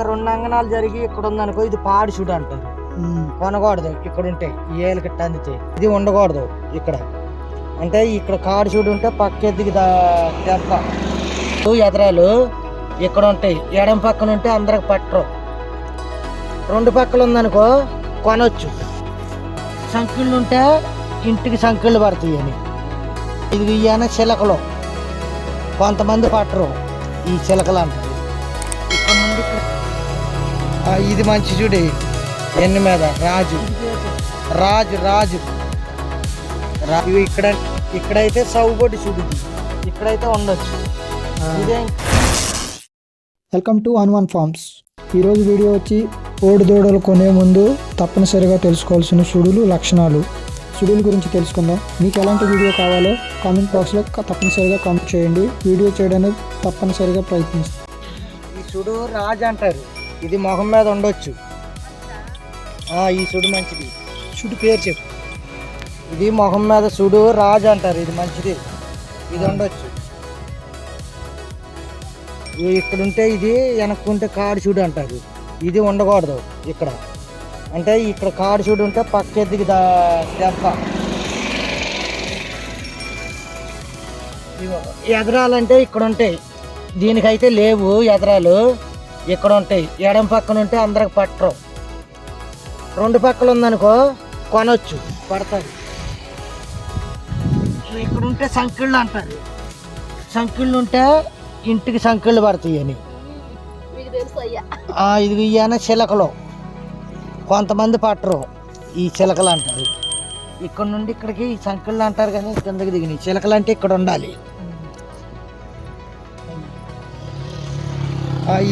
ఇంకా రెండు అంగనాలు జరిగి ఇక్కడ ఉందనుకో ఇది పాడి చూడు అంటారు. కొనకూడదు ఇక్కడ ఉంటాయి ఈ ఏళ్ళకి ఇట్ట అందితే. ఇది ఉండకూడదు ఇక్కడ. అంటే ఇక్కడ కాడు చూడు ఉంటే పక్క ఎద్దుకి దెబ్బ ఎదరాలు ఇక్కడ ఉంటాయి. ఎడం పక్కన ఉంటే అందరికి పట్టరు. రెండు పక్కలు ఉందనుకో కొనొచ్చు. సంఖ్యలు ఉంటే ఇంటికి సంఖ్యలు పడతాయి అని. ఇది ఇయ్యాన చిలకలు. కొంతమంది పట్టరు ఈ చిలకలు అంటారు. ఇక్కడ నుండి ఇక్కడ ఇది మంచి చూడు. ఎన్ని మీద. రాజు. రాజు రాజు. రా- ఇవి ఇక్కడ ఇక్కడైతే సౌబొడి చూడు. ఇక్కడైతే ఉండొచ్చు. ఇదే? వెల్కమ్ టు హనుమాన్ ఫార్మ్స్ ఈరోజు వీడియో వచ్చి ఓడి దూడలు కొనే ముందు తప్పనిసరిగా తెలుసుకోవాల్సిన సుడులు లక్షణాలు. సుడుల గురించి తెలుసుకుందాం. మీకు ఎలాంటి వీడియో కావాలో కామెంట్ బాక్స్లో తప్పనిసరిగా కామెంట్ చేయండి. వీడియో చేయడానికి తప్పనిసరిగా ప్రయత్నిస్తాం. ఈ సుడు రాజు అంటారు. ఇది మొహం మీద ఉండొచ్చు. ఆ, ఈ సుడు మంచిది. సుడు పేరు చెప్పు. ఇది మొహం మీద సుడు రాజు అంటారు ఇది మంచిది. ఇది ఉండొచ్చు. ఇక్కడుంటే ఇది వెనక్కుంటే కాడు చూడు అంటారు. ఇది ఉండకూడదు ఇక్కడ. అంటే ఇక్కడ కాడు చూడు ఉంటే పక్క ఎద్దుకి దా- దెబ్బ ఎదరాలంటే ఇక్కడ ఉంటాయి. దీనికైతే లేవు ఎదరాలు. ఇక్కడ ఉంటాయి. ఎడం పక్కన ఉంటే అందరికి పట్టరు. రెండు పక్కలు ఉందనుకో కొనొచ్చు పడతారు ఇక్కడ ఉంటే సంఖ్యలు అంటారు. సంఖ్యలు ఉంటే ఇంటికి సంఖ్యలు పడతాయి అని. ఇది ఇయ్యాన చిలకలు. కొంతమంది పట్టరు ఈ చిలకలు అంటారు. ఇక్కడ నుండి ఇక్కడికి ఈ సంఖ్యలు అంటారు కానీ కిందకి దిగినాయి. చిలకలు అంటే ఇక్కడ ఉండాలి.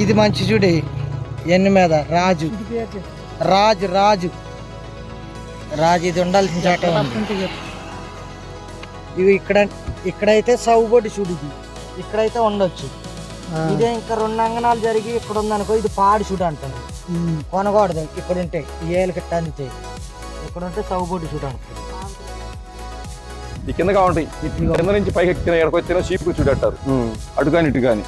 ఇది మంచి చూడు. ఎన్ని మీద? రాజు. రాజు రాజు. రాజు ఇది ఉండాల్సిన చోట ఉంది. ఇవి ఇక్కడ ఇక్కడైతే సౌబొడి చూడు ఇది. ఇక్కడైతే ఉండొచ్చు. ఇదే ఇంకా రెండు అంగనాలు జరిగి ఇక్కడ ఉందనుకో ఇది పాడి చూడు అంటారు కొనకూడదు. ఇక్కడ ఉంటే ఈ ఏళ్ళకి ఇట్ట అందితే ఇక్కడ ఉంటే సౌబొడి చూడు అంటారు ఈ కింద కావంటాయి కింద నుంచి పైకి ఎక్కిన ఎక్కడికి వచ్చిన షీప్ చూడంటారు. అటు కానీ ఇటు కానీ.